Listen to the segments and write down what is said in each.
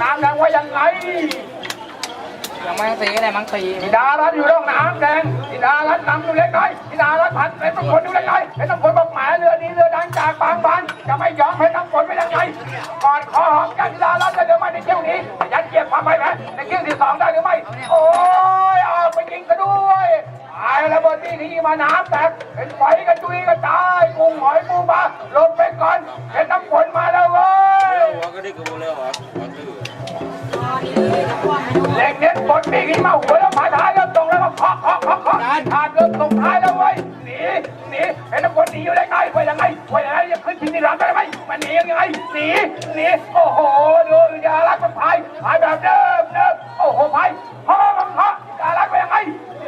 น้ำแดงว่ายังไงยังไม่ตีเลยมั้งตีธิดารัตน์อยู่ร่องน้ำแดงธิดารัตน์นำอยู่เล็กน้อยธิดารัตน์ผันเป็นต้องคนอยู่เล็กน้อยเป็นต้องคนบอกหมายเรือนี้เรือดังจากบางบานจะไม่ยอมให้ต้องคนไปยังไงก่อนคอหอมกันธิดารัตน์จะเดินมาในเที่ยวนี้ยัดเยียดความไปไหมในเที่ยวที่สองได้หรือไม่โอ้ยออกไปยิงกันด้วยตายระเบิดที่ที่มาน้ำแตกเป็นไฟกระจุยกระจายกุ้งหอยปูปลาลงไปก่อนเป็นน้ำ เล็กเน็ตบดปีกนี้มาหัวแล้วผาท้ายเริ่มตรงแล้วก็เคาะเคาะเคาะเคาะขาดเริ่มตรงท้ายแล้วเว้ยหนีหนีเห็นน้ำฝนหนีอยู่ได้ไงไปยังไงไปยังไงจะขึ้นที่นี่หลังได้ไหมมันหนียังไงหนีหนีโอ้โหดูยาลักมันพายพายแบบเดิมเดิมโอ้โหพายเคาะมันเคาะยาลักไปยังไง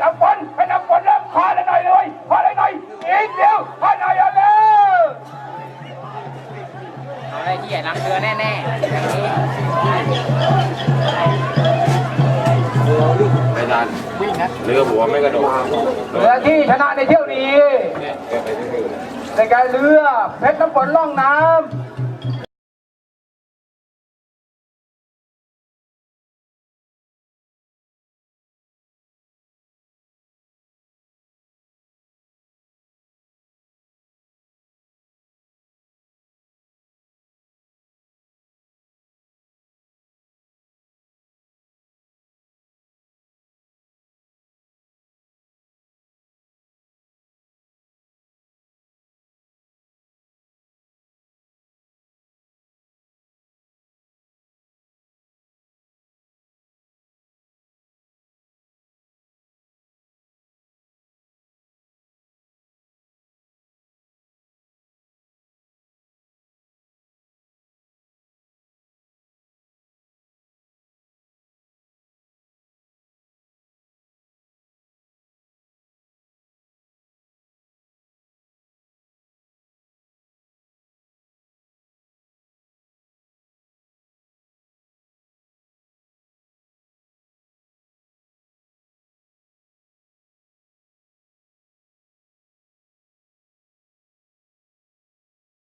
น้ำฝนเป็นน้ำฝนเริ่มคาะได้หน่อยเลยเคาะได้หน่อยอีกเดียวคาะหน่อยเอาเร็วเอาได้ที่ใหญ่ล้างเรือแน่ๆอย่างนี้านเรือหัวไม่กระโดดเรือที่ชนะในเที่ยวนี้เนี่ยเกิดไปที่อื่นในการเรือเพชรน้ำฝนล่องน้ำ